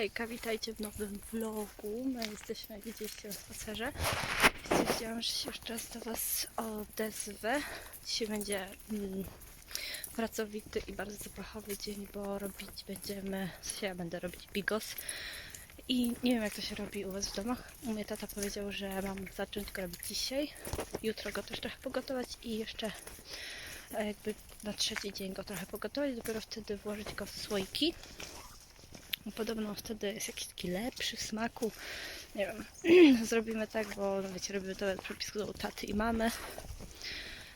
Hejka, witajcie w nowym vlogu. My jesteśmy, jak widzieliście, na spacerze. Stwierdziłam, że się już czas do Was odezwę. Dzisiaj będzie mm, pracowity i bardzo zapachowy dzień, bo robić będziemy, w sensie ja będę robić bigos. I nie wiem, jak to się robi u Was w domach. U mnie tata powiedział, że mam zacząć go robić dzisiaj. Jutro go też trochę pogotować i jeszcze e, jakby na trzeci dzień go trochę pogotować. Dopiero wtedy włożyć go w słoiki. Podobno wtedy jest jakiś taki lepszy w smaku. Nie wiem. Zrobimy tak, bo no wiecie, robimy to przepisów u taty i mamy.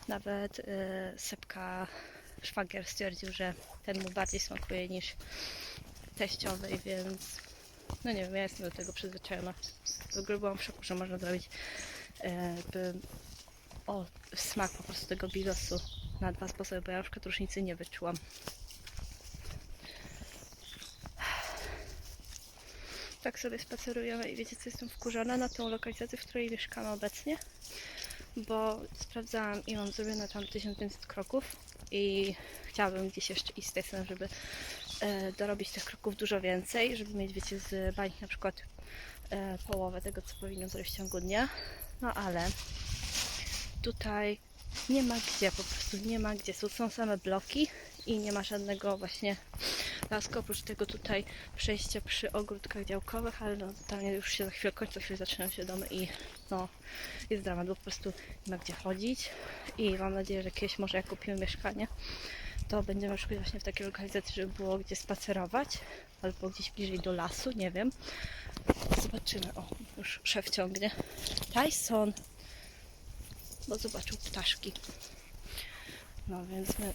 Nawet y, Sepka szwagier stwierdził, że ten mu bardziej smakuje niż teściowej, więc no nie wiem, ja jestem do tego przyzwyczajona. W ogóle byłam w szoku, że można zrobić jakby o smak po prostu tego bigosu na dwa sposoby, bo ja na przykład różnicy nie wyczułam. Tak sobie spacerujemy i wiecie co, jestem wkurzona na tą lokalizację, w której mieszkamy obecnie, bo sprawdzałam i mam zrobione tam 1500 kroków i chciałabym gdzieś jeszcze iść z tej żeby e, dorobić tych kroków dużo więcej, żeby mieć, wiecie, z bańki na przykład e, połowę tego, co powinno zrobić w ciągu dnia, no ale tutaj nie ma gdzie, po prostu nie ma gdzie, są, są same bloki i nie ma żadnego właśnie lasku, oprócz tego tutaj przejścia przy ogródkach działkowych, ale no już się za chwilę kończy, za chwilę zaczynają się domy i no jest dramat, bo po prostu nie ma gdzie chodzić i mam nadzieję, że kiedyś może jak kupimy mieszkanie, to będziemy szukać właśnie w takiej lokalizacji, żeby było gdzie spacerować albo gdzieś bliżej do lasu, nie wiem. Zobaczymy. O, już szef ciągnie. Tyson! Bo zobaczył ptaszki. No więc my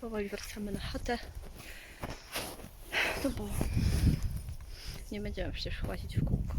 powoli wracamy na chatę. No bo nie będziemy przecież łazić w kółko.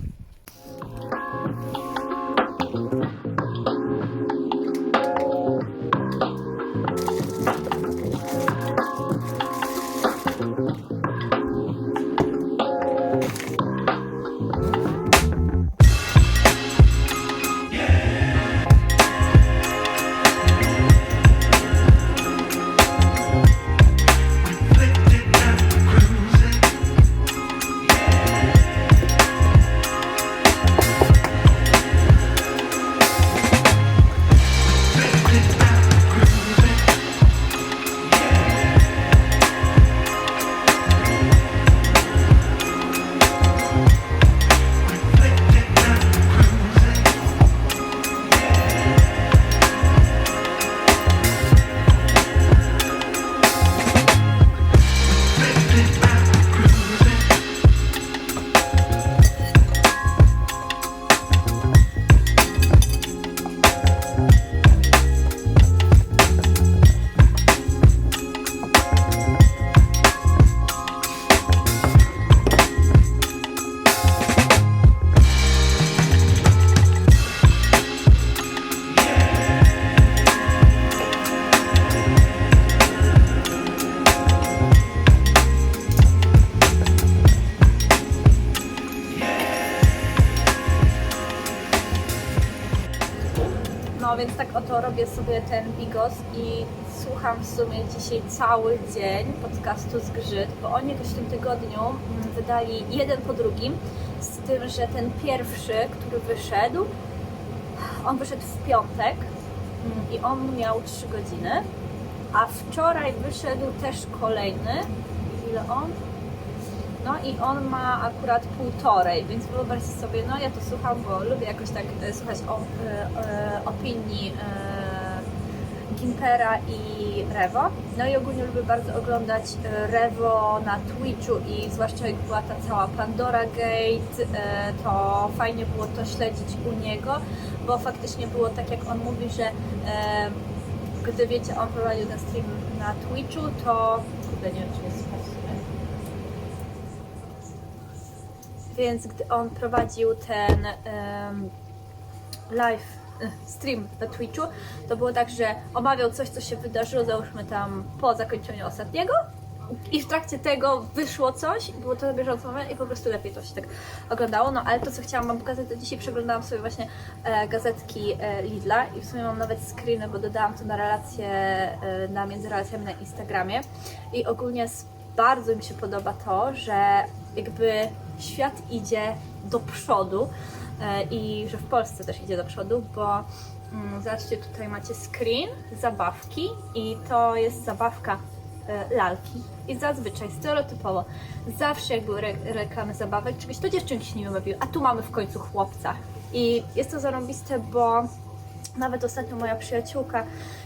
Robię sobie ten bigos i słucham w sumie dzisiaj cały dzień podcastu Zgrzyt, bo oni jakoś w tym tygodniu mm, wydali jeden po drugim, z tym, że ten pierwszy, który wyszedł, on wyszedł w piątek mm, i on miał 3 godziny, a wczoraj wyszedł też kolejny. Ile on? No i on ma akurat półtorej, więc wyobraźcie sobie, no ja to słucham, bo lubię jakoś tak e, słuchać e, e, opinii Gimpera i Rewo. No i ogólnie lubię bardzo oglądać e, Rewo na Twitchu i zwłaszcza jak była ta cała Pandora Gate, e, to fajnie było to śledzić u niego, bo faktycznie było tak jak on mówi, że e, gdy wiecie, on prowadził ten stream na Twitchu, to kurde, nie wiem czy jest. Więc gdy on prowadził ten em, live stream na Twitchu, to było tak, że omawiał coś, co się wydarzyło, załóżmy tam po zakończeniu ostatniego i w trakcie tego wyszło coś, było to na bieżąco moment i po prostu lepiej to się tak oglądało. No ale to, co chciałam Wam pokazać, to dzisiaj przeglądałam sobie właśnie e, gazetki e, Lidla i w sumie mam nawet screeny, bo dodałam to na relacje, e, na między relacjami na Instagramie i ogólnie bardzo mi się podoba to, że jakby świat idzie do przodu e, i że w Polsce też idzie do przodu, bo mm, zobaczcie, tutaj macie screen, zabawki i to jest zabawka e, lalki. I zazwyczaj, stereotypowo, zawsze jak były re reklamy zabawek, czegoś to dziewczynki się nie bawiły, a tu mamy w końcu chłopca. I jest to zarąbiste, bo nawet ostatnio moja przyjaciółka,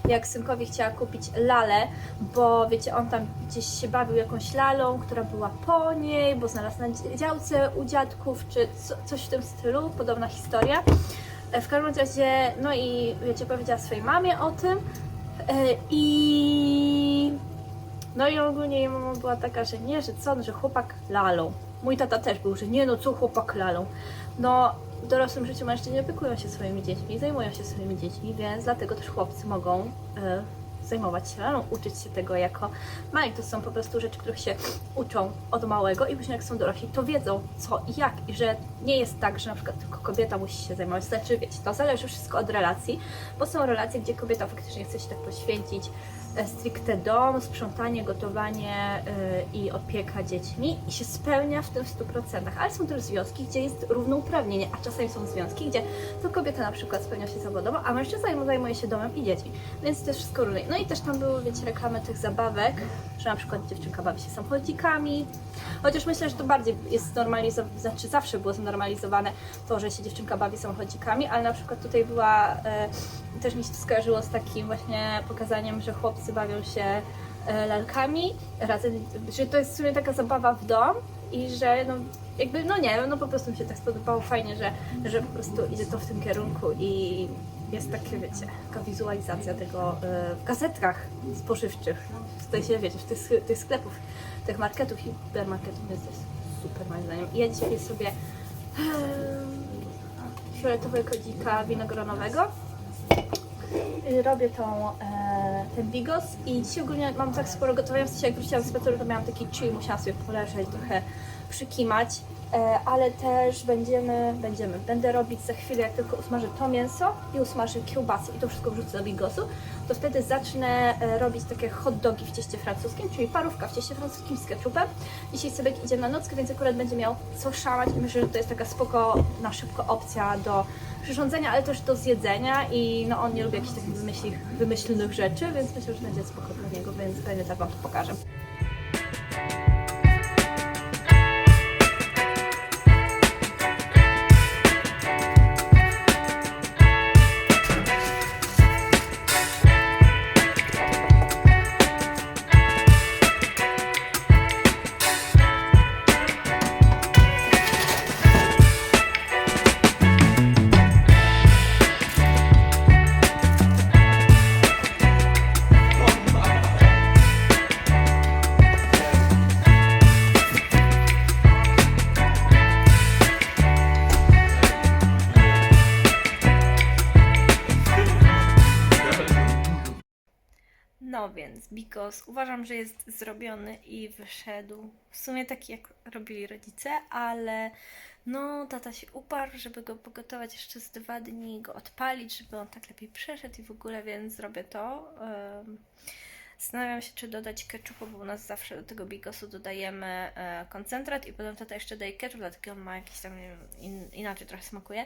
jak synkowi chciała kupić lalę, bo wiecie, on tam gdzieś się bawił jakąś lalą, która była po niej, bo znalazł na dzi- działce u dziadków, czy co, coś w tym stylu, podobna historia. E, W każdym razie, no i wiecie, powiedziała swojej mamie o tym e, i no i ogólnie jej mama była taka, że nie, że co, że chłopak lalą. Mój tata też był, że nie no, co chłopak lalą. No, w dorosłym życiu mężczyźni opiekują się swoimi dziećmi, zajmują się swoimi dziećmi, więc dlatego też chłopcy mogą e, zajmować się lalą, uczyć się tego jako mali. To są po prostu rzeczy, których się uczą od małego i później jak są dorośli, to wiedzą co i jak. I że nie jest tak, że na przykład tylko kobieta musi się zajmować. Znaczy, wiecie, to zależy wszystko od relacji, bo są relacje, gdzie kobieta faktycznie chce się tak poświęcić stricte dom, sprzątanie, gotowanie e, i opieka dziećmi i się spełnia w tym w 100%. Ale są też związki, gdzie jest równouprawnienie, a czasami są związki, gdzie to kobieta na przykład spełnia się zawodowo, a mężczyzna zajmuje- zajmuje się domem i dziećmi. Więc to jest wszystko różne. No i też tam były, wiecie, reklamy tych zabawek, że na przykład dziewczynka bawi się samochodzikami. Chociaż myślę, że to bardziej jest znormalizowane, znaczy zawsze było znormalizowane to, że się dziewczynka bawi samochodzikami, ale na przykład tutaj była, e, też mi się to skojarzyło z takim właśnie pokazaniem, że chłopcy bawią się e, lalkami, razem, że to jest w sumie taka zabawa w dom i że no jakby, no nie no po prostu mi się tak spodobało. Fajnie, że, że po prostu idzie to w tym kierunku i jest takie, wiecie, taka wizualizacja tego e, w gazetkach spożywczych, w sensie, wiecie, w tych, tych sklepów, tych marketów, hipermarketów, więc to jest super moim zdaniem. I ja dzisiaj sobie em, fioletowego kodzika winogronowego. Robię tą, ten bigos i dzisiaj ogólnie mam tak sporo gotowania, w sensie jak wróciłam z spaceru, to miałam taki chill, musiałam sobie poleżeć, trochę przykimać, e, ale też będziemy, będziemy, będę robić za chwilę, jak tylko usmażę to mięso i usmażę kiełbasę i to wszystko wrzucę do bigosu, to wtedy zacznę e, robić takie hot dogi w cieście francuskim, czyli parówka w cieście francuskim z ketchupem. Dzisiaj sobie idziemy na nockę, więc akurat będzie miał co szamać i myślę, że to jest taka spoko, na szybko opcja do przyrządzenia, ale też do zjedzenia i no on nie lubi jakichś takich wymyśli, wymyślnych rzeczy, więc myślę, że będzie spoko dla niego, więc pewnie tak Wam to pokażę. Bigos uważam, że jest zrobiony i wyszedł w sumie taki jak robili rodzice, ale no tata się uparł, żeby go pogotować jeszcze z dwa dni, go odpalić, żeby on tak lepiej przeszedł i w ogóle, więc zrobię to. Zastanawiam się, czy dodać ketchupu, bo u nas zawsze do tego bigosu dodajemy e, koncentrat i potem tata jeszcze daje ketchup, dlatego on ma jakiś tam, nie wiem, in, inaczej trochę smakuje.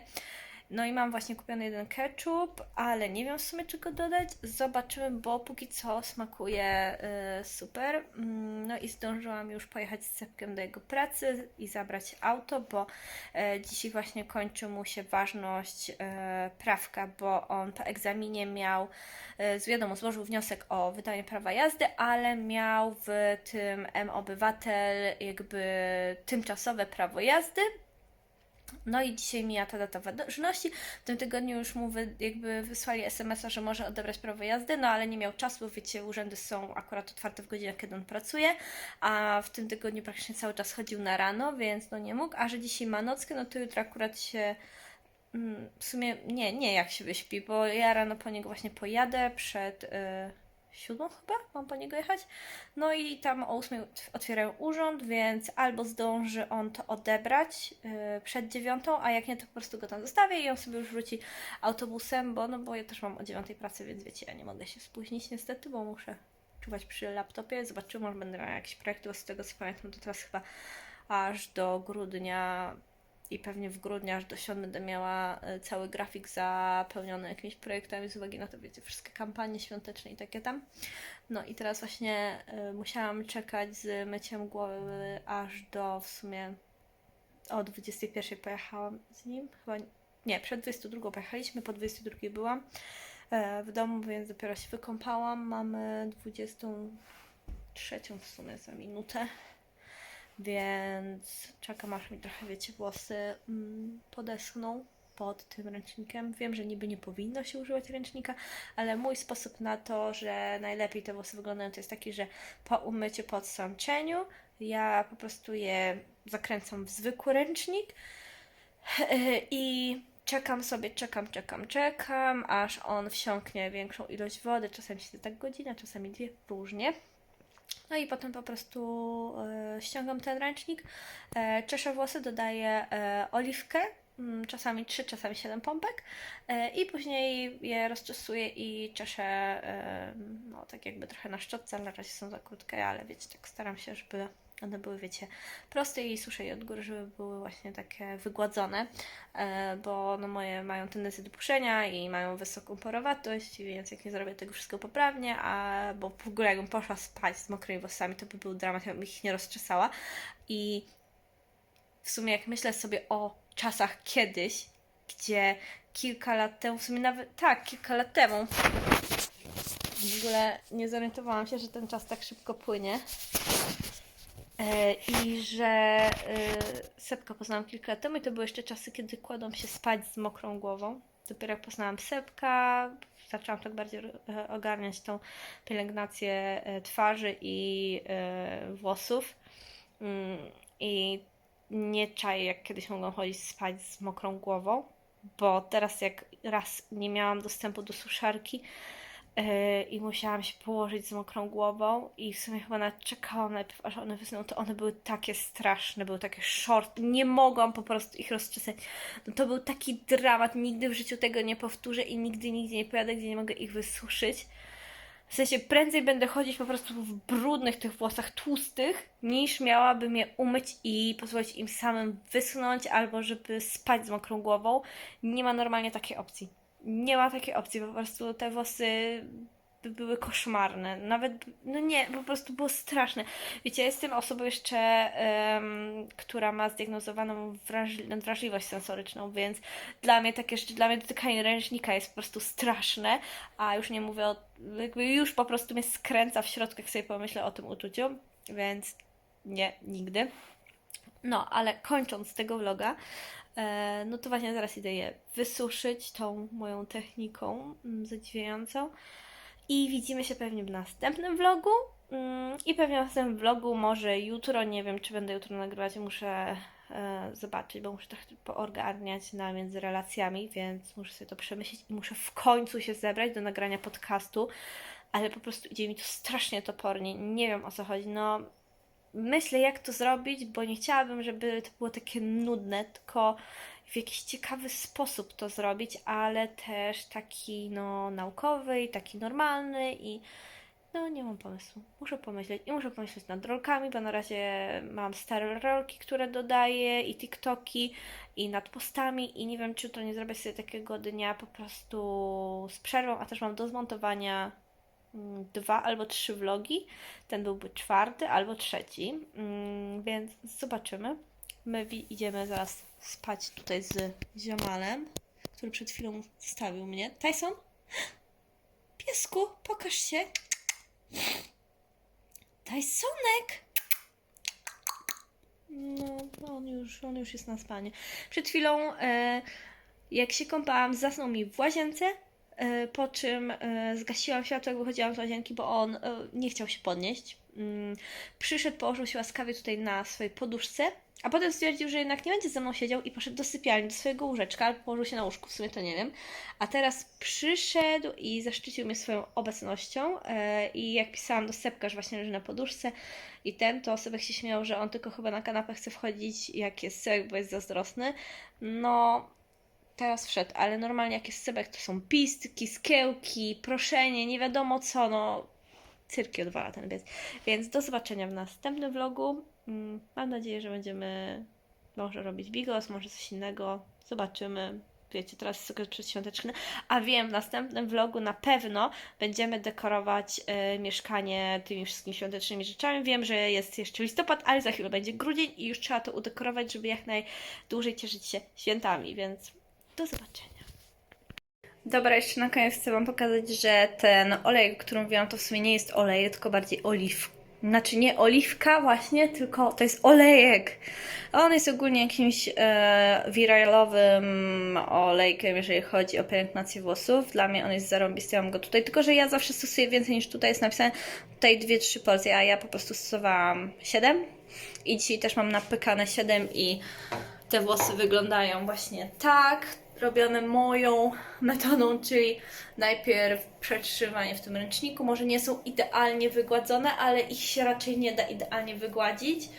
No i mam właśnie kupiony jeden ketchup, ale nie wiem w sumie czego dodać. Zobaczymy, bo póki co smakuje y, super. Mm, No i zdążyłam już pojechać z Cepkiem do jego pracy i zabrać auto, bo e, dzisiaj właśnie kończy mu się ważność e, prawka, bo on po egzaminie miał, z- wiadomo, złożył wniosek o wydanie prawa jazdy, ale miał w tym M-Obywatel jakby tymczasowe prawo jazdy. No i dzisiaj mija ta data ważności. W tym tygodniu już mu wy, jakby wysłali SMS-a, że może odebrać prawo jazdy, no ale nie miał czasu, bo wiecie, urzędy są akurat otwarte w godzinach, kiedy on pracuje, a w tym tygodniu praktycznie cały czas chodził na rano, więc no nie mógł, a że dzisiaj ma nockę, no to jutro akurat się mm, w sumie nie, nie jak się wyśpi, bo ja rano po niego właśnie pojadę przed y, siódmą chyba, mam po niego jechać. No i tam o ósmej ot- otwierają urząd, więc albo zdąży on to odebrać y, przed dziewiątą, a jak nie, to po prostu go tam zostawię i on sobie już wróci autobusem, bo no bo ja też mam o dziewiątej pracy, więc wiecie, ja nie mogę się spóźnić niestety, bo muszę czuwać przy laptopie. Zobaczymy, może będę miała jakieś projekty, bo z tego co pamiętam, to teraz chyba aż do grudnia i pewnie w grudniu aż do świąt będę miała e, cały grafik zapełniony jakimiś projektami z uwagi na to, wiecie, wszystkie kampanie świąteczne i takie tam. No i teraz właśnie e, musiałam czekać z myciem głowy aż do w sumie o 21 pojechałam z nim. Chyba nie, przed 22 pojechaliśmy, po 22 byłam e, w domu, więc dopiero się wykąpałam. Mamy 23 w sumie za minutę. Więc czekam aż mi trochę, wiecie, włosy mm, podeschną pod tym ręcznikiem. Wiem, że niby nie powinno się używać ręcznika, ale mój sposób na to, że najlepiej te włosy wyglądają, to jest taki, że po umyciu, po odsączeniu, ja po prostu je zakręcam w zwykły ręcznik i czekam sobie, czekam, czekam, czekam, aż on wsiąknie większą ilość wody. Czasami się tak godzina, czasami dwie, różnie. No i potem po prostu e, ściągam ten ręcznik, e, czeszę włosy, dodaję e, oliwkę, mm, czasami 3, czasami 7 pompek i później je rozczesuję i czeszę no tak jakby trochę na szczotce, na razie są za krótkie, ale wiecie, tak staram się, żeby one były, wiecie, proste i suszę je od góry, żeby były właśnie takie wygładzone, e, bo no moje mają tendencję do puszenia i mają wysoką porowatość, więc jak nie zrobię tego wszystkiego poprawnie, a bo w ogóle jakbym poszła spać z mokrymi włosami, to by był dramat, ja bym ich nie rozczesała i w sumie jak myślę sobie o czasach kiedyś, gdzie kilka lat temu, w sumie nawet, tak, kilka lat temu, w ogóle nie zorientowałam się, że ten czas tak szybko płynie. E, I że e, Sepka poznałam kilka lat temu i to były jeszcze czasy, kiedy kładłam się spać z mokrą głową. Dopiero jak poznałam Sepka, zaczęłam tak bardziej e, ogarniać tą pielęgnację twarzy i włosów. Mm, I nie czaję, jak kiedyś mogłam chodzić spać z mokrą głową, bo teraz jak raz nie miałam dostępu do suszarki, i musiałam się położyć z mokrą głową i w sumie chyba nawet czekałam najpierw, aż one wysną, to one były takie straszne, były takie short, nie mogłam po prostu ich rozczesać. No to był taki dramat, nigdy w życiu tego nie powtórzę i nigdy, nigdzie nie pojadę, gdzie nie mogę ich wysuszyć. W sensie prędzej będę chodzić po prostu w brudnych tych włosach tłustych, niż miałabym je umyć i pozwolić im samym wyschnąć, albo żeby spać z mokrą głową. Nie ma normalnie takiej opcji nie ma takiej opcji, po prostu te włosy by były koszmarne. Nawet, no nie, po prostu było straszne. Wiecie, ja jestem osobą jeszcze, em, która ma zdiagnozowaną wrażli- nadwrażliwość sensoryczną, więc dla mnie takie rzeczy, dla mnie dotykanie ręcznika jest po prostu straszne, a już nie mówię o, jakby już po prostu mnie skręca w środku, jak sobie pomyślę o tym uczuciu, więc nie, nigdy. No, ale kończąc tego vloga, no to właśnie zaraz idę je wysuszyć tą moją techniką mm, zadziwiającą. I widzimy się pewnie w następnym vlogu. Mm, I pewnie w następnym vlogu, może jutro, nie wiem czy będę jutro nagrywać, muszę e, zobaczyć, bo muszę trochę poogarniać na między relacjami, więc muszę sobie to przemyśleć i muszę w końcu się zebrać do nagrania podcastu, ale po prostu idzie mi to strasznie topornie, nie wiem o co chodzi, no myślę, jak to zrobić, bo nie chciałabym, żeby to było takie nudne, tylko w jakiś ciekawy sposób to zrobić, ale też taki no, naukowy i taki normalny i no nie mam pomysłu. Muszę pomyśleć i muszę pomyśleć nad rolkami, bo na razie mam stare rolki, które dodaję i TikToki i nad postami i nie wiem, czy to nie zrobię sobie takiego dnia po prostu z przerwą, a też mam do zmontowania dwa albo trzy vlogi. Ten byłby czwarty albo trzeci, mm, więc zobaczymy. My idziemy zaraz spać tutaj z ziomalem, który przed chwilą zostawił mnie. Tyson? Piesku, pokaż się. Tysonek! No, on już, on już jest na spanie. Przed chwilą, e, jak się kąpałam, zasnął mi w łazience, po czym e, zgasiłam światło, jak wychodziłam z łazienki, bo on e, nie chciał się podnieść. Mm, przyszedł, położył się łaskawie tutaj na swojej poduszce, a potem stwierdził, że jednak nie będzie ze mną siedział i poszedł do sypialni, do swojego łóżeczka, albo położył się na łóżku, w sumie to nie wiem. A teraz przyszedł i zaszczycił mnie swoją obecnością e, i jak pisałam do Sepka, że właśnie leży na poduszce i ten, to Sebek się śmiał, że on tylko chyba na kanapę chce wchodzić, jak jest Sebek, bo jest zazdrosny. No, teraz wszedł, ale normalnie jak jest Sebek, to są pistki, skiełki, proszenie, nie wiadomo co, no cyrki odwala ten pies. Więc do zobaczenia w następnym vlogu. Mm, Mam nadzieję, że będziemy może robić bigos, może coś innego. Zobaczymy. Wiecie, teraz jest okres przedświąteczny. A wiem, w następnym vlogu na pewno będziemy dekorować e, mieszkanie tymi wszystkimi świątecznymi rzeczami. Wiem, że jest jeszcze listopad, ale za chwilę będzie grudzień i już trzeba to udekorować, żeby jak najdłużej cieszyć się świętami, więc do zobaczenia. Dobra, jeszcze na koniec chcę Wam pokazać, że ten olej, o którym mówiłam, to w sumie nie jest olej, tylko bardziej oliwka. Znaczy nie oliwka właśnie, tylko to jest olejek. On jest ogólnie jakimś e, wiralowym olejkiem, jeżeli chodzi o pielęgnację włosów. Dla mnie on jest zarąbisty, ja mam go tutaj. Tylko, że ja zawsze stosuję więcej niż tutaj jest napisane. Tutaj 2-3 porcje, a ja po prostu stosowałam 7. I dzisiaj też mam napykane 7 i te włosy wyglądają właśnie tak, robione moją metodą, czyli najpierw przetrzymanie w tym ręczniku. Może nie są idealnie wygładzone, ale ich się raczej nie da idealnie wygładzić,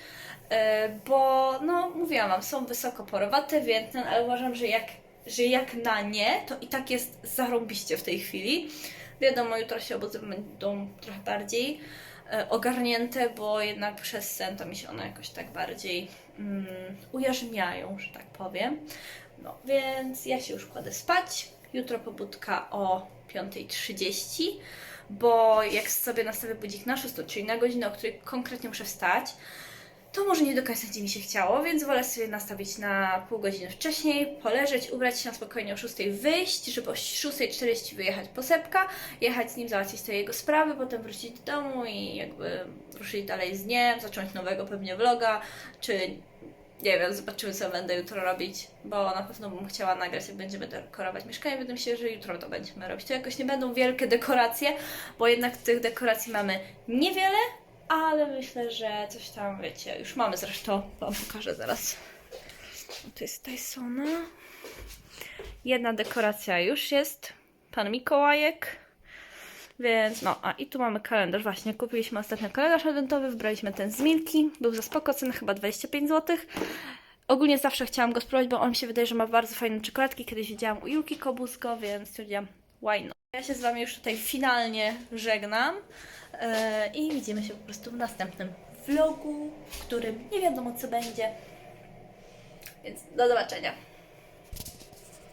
e, bo no mówiłam wam, są wysoko porowate, więc ale uważam, że jak, że jak na nie, to i tak jest zarąbiście w tej chwili. Wiadomo, jutro się obozy będą trochę bardziej e, ogarnięte, bo jednak przez sen to mi się one jakoś tak bardziej mm, ujarzmiają, że tak powiem. No więc ja się już kładę spać. Jutro pobudka o 5.30, bo jak sobie nastawię budzik na 6, czyli na godzinę, o której konkretnie muszę wstać, to może nie do końca będzie mi się chciało, więc wolę sobie nastawić na pół godziny wcześniej, poleżeć, ubrać się na spokojnie o 6 wyjść, żeby o 6.40 wyjechać po Sepka, jechać z nim, załatwić te jego sprawy, potem wrócić do domu i jakby ruszyć dalej z dniem, zacząć nowego pewnie vloga, czy nie wiem, zobaczymy co będę jutro robić, bo na pewno bym chciała nagrać, jak będziemy dekorować mieszkanie. Wydaje mi się, że jutro to będziemy robić. To jakoś nie będą wielkie dekoracje, bo jednak tych dekoracji mamy niewiele, ale myślę, że coś tam, wiecie, już mamy zresztą, Wam pokażę zaraz. To jest Tysona. Jedna dekoracja już jest, Pan Mikołajek. Więc no, a i tu mamy kalendarz. Właśnie kupiliśmy ostatnio kalendarz adwentowy, wybraliśmy ten z Milki. Był za spoko, cena chyba 25 zł. Ogólnie zawsze chciałam go spróbować, bo on mi się wydaje, że ma bardzo fajne czekoladki. Kiedyś widziałam u Julki Kobusko, więc stwierdziłam, why not. Ja się z Wami już tutaj finalnie żegnam e, i widzimy się po prostu w następnym vlogu, w którym nie wiadomo co będzie. Więc do zobaczenia.